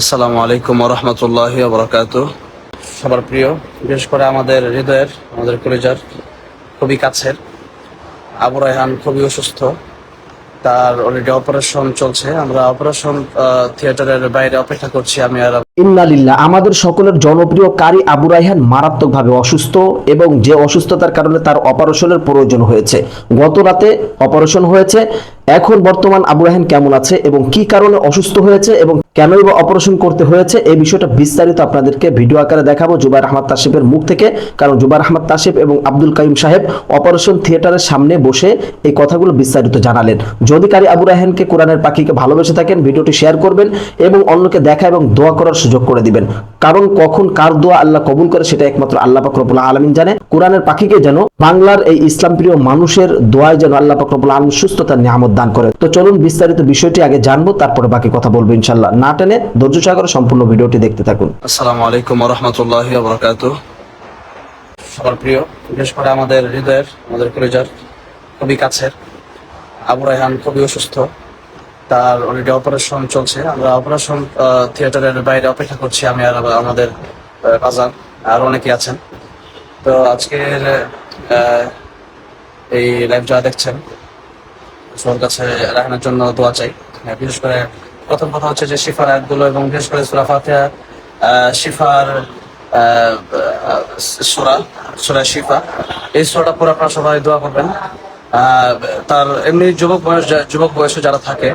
আসসালামু আলাইকুম রহমতুল্লাহ বরকাত সবার প্রিয়, বিশেষ করে আমাদের হৃদয়ের, আমাদের কলেজার খুবই কাছের আবু রায়হান খুবই অসুস্থ। তার অলরেডি অপারেশন চলছে। আমরা অপারেশন থিয়েটারের বাইরে অপেক্ষা করছি আমি আর ইন্নালিল্লাহ, আমাদের সকলের জনপ্রিয় কারি আবু রাইহান মারাত্মকভাবে অসুস্থ এবং যে অসুস্থতার কারণে তার অপারেশনের প্রয়োজন হয়েছে। গত রাতে অপারেশন হয়েছে। এখন বর্তমান আবু রাইহান কেমন আছে এবং কি কারণে অসুস্থ হয়েছে এবং কেনই বা অপারেশন করতে হয়েছে, এই বিষয়টা বিস্তারিত আপনাদেরকে ভিডিও আকারে দেখাবো জুবাইর আহমদ তাসিফের মুখ থেকে। কারণ জুবাইর আহমদ তাসিফ এবং আব্দুল কাইম সাহেব অপারেশন থিয়েটারের সামনে বসে এই কথাগুলো বিস্তারিত জানালেন। যদি কারি আবু রায়হানকে কোরআনের পাখিকে ভালোবেসে থাকেন, ভিডিওটি শেয়ার করবেন এবং অন্যকে দেখা এবং দোয়া করার সুযোগ করে দিবেন। কারণ কখন কার দোয়া আল্লাহ কবুল করে সেটা একমাত্র আল্লাহ পাকরবুল আলমিন জানে। কোরআনের পাখিকে যেন বাংলার এই ইসলাম প্রিয় মানুষের দোয়ায় যেন আল্লাহ পাকরবুল আলমিন সুস্থতার নিয়ামত দান করে। তো চলুন বিস্তারিত বিষয়টি আগে জানব, তারপরে বাকি কথা বলব ইনশাল্লাহ না টেনে ধৈর্য সাগরে সম্পূর্ণ ভিডিওটি দেখতে থাকুন। আসসালামু আলাইকুম রহমতুল্লাহ বরকাত সবার প্রিয়, বিশেষ করে আমাদের হৃদয়ের, আমাদের কলেজার খুবই কাছের। আবু রায়হান খুবই অসুস্থ। তার অলরেডি অপারেশন চলছে। আমরা অপারেশন থিয়েটারের বাইরে অপেক্ষা করছি আমি আর আমাদের বাজার আর অনেকে আছেন। তো আজকের এই লাইভ যারা দেখছেন সবার কাছে রাখানোর জন্য দোয়া চাই। হ্যাঁ, বিশেষ করে প্রথম কথা হচ্ছে যে শিফার আয়াতগুলো এবং বিশেষ করে সুরা ফাতিহা শিফার সুরা সুরা শিফা এই সুরাটা পুরো আপনারা সবাই দোয়া করবেন। তার এমনি যুবক বয়স যা- যুবক বয়সে যারা থাকে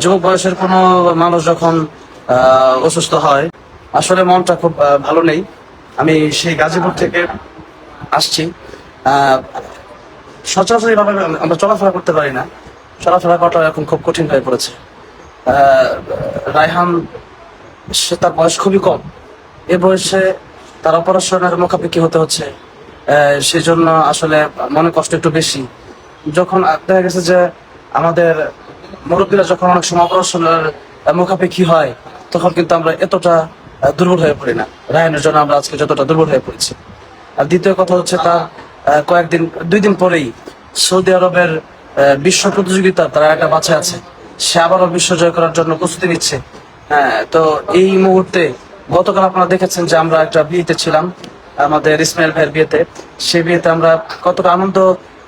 যুবক বয়সের কোনো মানুষ যখন অসুস্থ হয় আসলে মনটা খুব ভালো নেই। আমি সেই গাজীপুর থেকে আসছি। সচরাচর এইভাবে আমরা চলাফেরা করতে পারি না। চলাফেরা করাটা এখন খুব কঠিন হয়ে পড়েছে। রায়হান সে তার বয়স খুবই কম। এ বয়সে তার অপারেশনের মুখাপেক্ষি হতে হচ্ছে। আহ, সেজন্য আসলে মনে কষ্ট একটু বেশি। যখন দেখা গেছে যে আমাদের মুরব্বীরা যখন অনেক সময় অপারেশনের মুখাপেক্ষি হয়, তখন কিন্তু আমরা এতটা দুর্বল হয়ে পড়ি না। রায়হানের জন্য আমরা আজকে যতটা দুর্বল হয়ে পড়েছি। আর দ্বিতীয় কথা হচ্ছে তার কয়েকদিন, দুই দিন পরেই সৌদি আরবের বিশ্ব প্রতিযোগিতা তারা একটা বাছাই আছে। সে আবারও বিশ্ব জয় করার জন্য প্রস্তুতি নিচ্ছে। হ্যাঁ তো এই মুহূর্তে গতকাল আপনারা দেখেছেন যে আমরা একটা বিয়েতে ছিলাম, আমাদের ইসমাইল ভাইয়ের বিয়েতে। সেই বিয়েতে আমরা কতটা আনন্দ,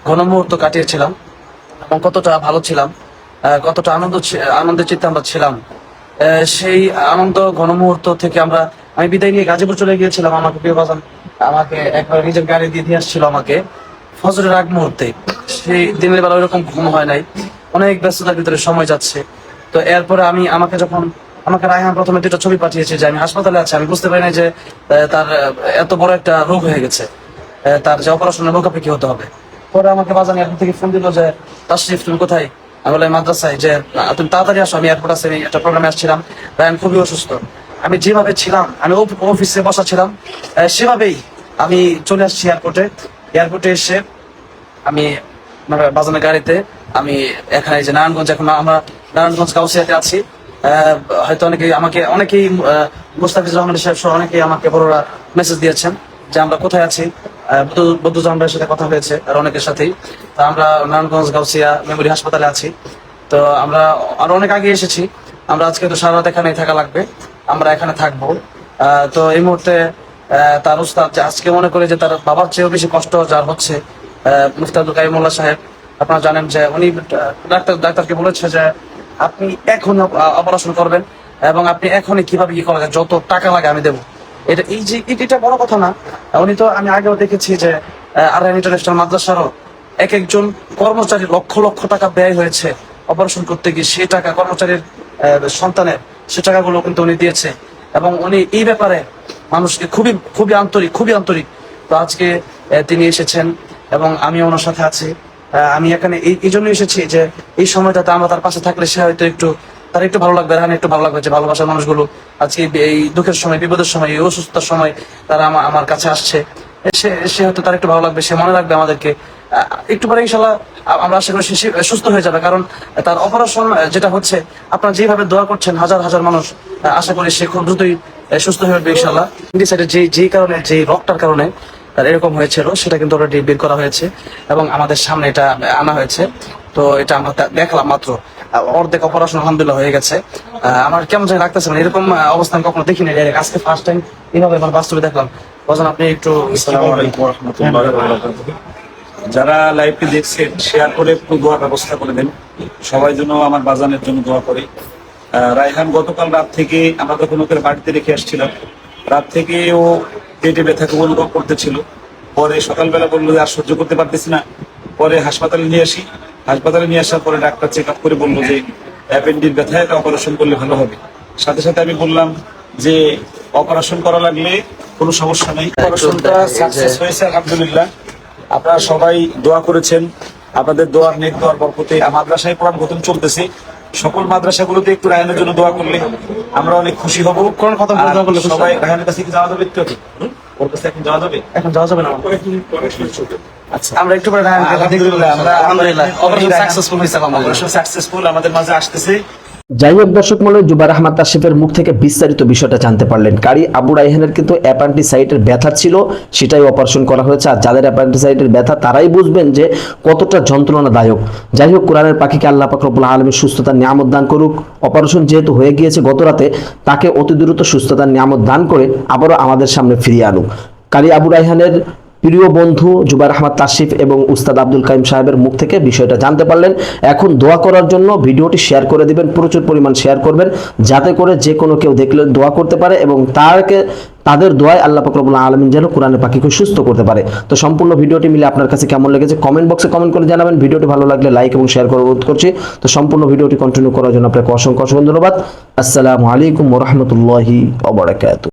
ঘন মুহূর্ত কাটিয়েছিলাম এবং কতটা ভালো ছিলাম। কতটা আনন্দ আনন্দের চিত্তে আমরা ছিলাম। সেই আনন্দ ঘন মুহূর্ত থেকে আমরা আমি বিদায় নিয়ে গাজীপুর চলে গিয়েছিলাম আমাকে প্রিয় বাজান। আমাকে একবার নিজের গাড়ি দিয়ে দিয়ে আসছিল আমাকে। ফজরের আগ মুহূর্তে। সেই দিনের বেলা ওইরকম ঘুম হয় নাই। অনেক ব্যস্ততার ভিতরে সময় যাচ্ছে। তো এরপরে আমি আমাকে যখন আমাকে রায়হান প্রথমে দুটো ছবি পাঠিয়েছে যে আমি হাসপাতালে আছি। আমি বুঝতে পারি না যে তার এত বড় একটা রোগ হয়ে গেছে। তার যে অপারেশনের মুখাপেক্ষি হতে হবে। পরে আমাকে বাজান এখন থেকে ফোন দিল যে তার তুমি কোথায়? আমি বললাম মাদ্রাসায় যে তুমি তাড়াতাড়ি আসো আমি এয়ারপোর্ট আমি একটা প্রোগ্রামে আসছিলাম। রায়হান খুবই অসুস্থ। আমি যেভাবে ছিলাম আমি অফিসে বসা ছিলাম সেভাবেই আমি চলে আসছি এয়ারপোর্টে এয়ারপোর্টে এসে আমি বাজানের গাড়িতে আমি এখানে যে নারায়ণগঞ্জ এখন আমরা নারায়ণগঞ্জ কাউসিয়াতে আছি। হয়তো অনেকেই আমাকে অনেকেই আহ, মুস্তাফিজুর রহমান সাহেব সহ অনেকেই আমাকে বড়রা মেসেজ দিয়েছেন যে আমরা কোথায় আছি। বদরু- বদরুজ্জামান সাথে কথা হয়েছে আর অনেকের সাথেই। তো আমরা নারায়ণগঞ্জ গাউসিয়া মেমোরি হাসপাতালে আছি। তো আমরা আরও অনেক আগে এসেছি। আমরা আজকে তো সারা রাত এখানেই থাকা লাগবে। আমরা এখানে থাকব। তো এই মুহূর্তে তার উস্তাদ আজকে মনে করে যে তার বাবার চেয়েও বেশি কষ্ট যার হচ্ছে আহ, মুফতাদুল কাইমুল্লাহ সাহেব আপনারা জানেন যে উনি ডাক্তার ডাক্তারকে বলেছে যে আপনি এখন অপারেশন করবেন এবং আপনি এখনই কীভাবে কি করা যায় যত টাকা লাগে আমি দেবো। এটা এই যে এটা- বড় কথা না। উনি তো আমি আগেও দেখেছি যে আর ইন্টারন্যাশনাল মাদ্রাসারও এক একজন কর্মচারী লক্ষ লক্ষ টাকা ব্যয় হয়েছে অপারেশন করতে গিয়ে। সেই টাকা কর্মচারীর সন্তানের, সে টাকাগুলো কিন্তু উনি দিয়েছে। এবং উনি এই ব্যাপারে মানুষকে খুবই খুবই আন্তরিক খুবই আন্তরিক। তো আজকে তিনি এসেছেন এবং আমি ওনার সাথে আছি। আমি এখানে এই জন্য এসেছি যে, এই সময়টাতে আমরা তার পাশে থাকলে সে হয়তো একটু তার একটু ভালো লাগবে রাহান একটু ভালো লাগবে, যে ভালোবাসার মানুষগুলো আজকে এই দুঃখের সময়, বিপদের সময়, এই অসুস্থতার সময় তারা আমা- আমার কাছে আসছে। সে হয়তো তার একটু ভালো লাগবে, সে মনে রাখবে আমাদেরকে। একটু পরে ইনশাল্লাহ আমরা আশা করি সুস্থ হয়ে যাবে, কারণ তার অপারেশন যেটা হচ্ছে, আপনারা যেভাবে দোয়া করছেন হাজার হাজার মানুষ আশা করি সে খুব দ্রুতই সুস্থ হয়ে উঠবে ইনশাল্লাহ যে যে কারণে, যে রোগটার কারণে তার এরকম হয়েছিল, সেটা কিন্তু অলরেডি বের করা হয়েছে এবং আমাদের সামনে এটা আনা হয়েছে। তো এটা আমরা দেখলাম মাত্র। অর্ধেক অপারেশন আলহামদুলিল্লাহ হয়ে গেছে। আমার কেমন জানি লাগতেছে মানে এরকম আহ, অবস্থান কখনো দেখিনি ডাইরেক্ট আজকে ফার্স্ট টাইম এইভাবে আমার বাস্তবে দেখলাম। বজন আপনি একটু আসসালামু আলাইকুম ওয়া রাহমাতুল্লাহি। ওয়া বারাকাতুহু। যারা লাইভটি দেখছেন শেয়ার করে একটু দোয়ার ব্যবস্থা করে দেন। সবাই জন্য আমার বাজানের জন্য দোয়া করে। রায়হান গতকাল রাত থেকে আমরা তখন ওকে বাড়িতে রেখে আসছিলাম। রাত থেকে ও পেটে ব্যথা খুব অনুভব করতেছিল। পরে সকালবেলা বলল যে আর সহ্য করতে পারতেছি না। পরে হাসপাতালে নিয়ে আসি। হাসপাতালে নিয়ে আসার পরে ডাক্তার চেক আপ করে বলল যে অ্যাপেন্ডির ব্যথা এটা অপারেশন করলে ভালো হবে। সাথে সাথে আমি বললাম যে অপারেশন করা লাগলে কোনো সমস্যা নেই। অপারেশনটা সাকসেস হয়েছে আলহামদুলিল্লাহ। আপনারা সবাই দোয়া করেছেন। আপনাদের দোয়ার নেক দোয়ার বরকতে মাদ্রাসায় কোরআন খতম চলতেছে। সকল মাদ্রাসাগুলোতে একটু রায়নের জন্য দোয়া করলে আমরা অনেক খুশি হব। কোরআন খতম করলে সবাই রায়নের কাছে কি যাওয়া যাবে একটু আগে? ওর কাছে এখন যাওয়া যাবে? এখন যাওয়া যাবে না। আমার। আচ্ছা। আমরা একটু পরে আলহামদুলিল্লাহ আমরা আলহামদুলিল্লাহ অপারেশন সাকসেসফুল হয়েছে অপারেশন সাকসেসফুল আমাদের মাঝে আসতেছে। যাই হোক দর্শক মনে জুবার আহমদ তাশিফের মুখ থেকে বিস্তারিত বিষয়টা জানতে পারলেন। কারি আবু রাইহানের কিন্তু অ্যাপান্ডিসাইটের ব্যথা ছিল সেটাই অপারেশন করা হয়েছে। আর যাদের অ্যাপান্ডিসাইটের ব্যথা তারাই বুঝবেন যে কতটা যন্ত্রণাদায়ক। যাই হোক কোরআনের পাখিকে আল্লাহ পাক রব্বুল আলমীর সুস্থতার নিয়ামত দান করুক। অপারেশন যেহেতু হয়ে গিয়েছে গত রাতে তাকে অতি দ্রুত সুস্থতার নিয়ামত দান করে আবারও আমাদের সামনে ফিরিয়ে আনুক। কারি আবু রাইহানের প্রিয় বন্ধু জুবাইর আহমদ তাশিফ এবং উস্তাদ আব্দুল কাইম সাহেবের মুখ থেকে বিষয়টা জানতে পারলেন। এখন দোয়া করার জন্য ভিডিওটি শেয়ার করে দিবেন, প্রচুর পরিমাণ শেয়ার করবেন, যাতে করে যে কোনো কেউ দেখলে দোয়া করতে পারে এবং তারকে, তাদের দোয়ায় আল্লাহ ফকরবুল আলমিন যেন কোরআনের পাখিকে সুস্থ করতে পারে। তো সম্পূর্ণ ভিডিওটি মিলে আপনার কাছে কেমন লেগেছে কমেন্ট বক্সে কমেন্ট করে জানাবেন। ভিডিওটি ভালো লাগলে লাইক এবং শেয়ার করার অনুরোধ করছি। তো সম্পূর্ণ ভিডিওটি কন্টিনিউ করার জন্য আপনাকে অসংখ্য অসংখ্য ধন্যবাদ। আসসালামু আলাইকুম ওরহমতুল্লাহি অবরাকাত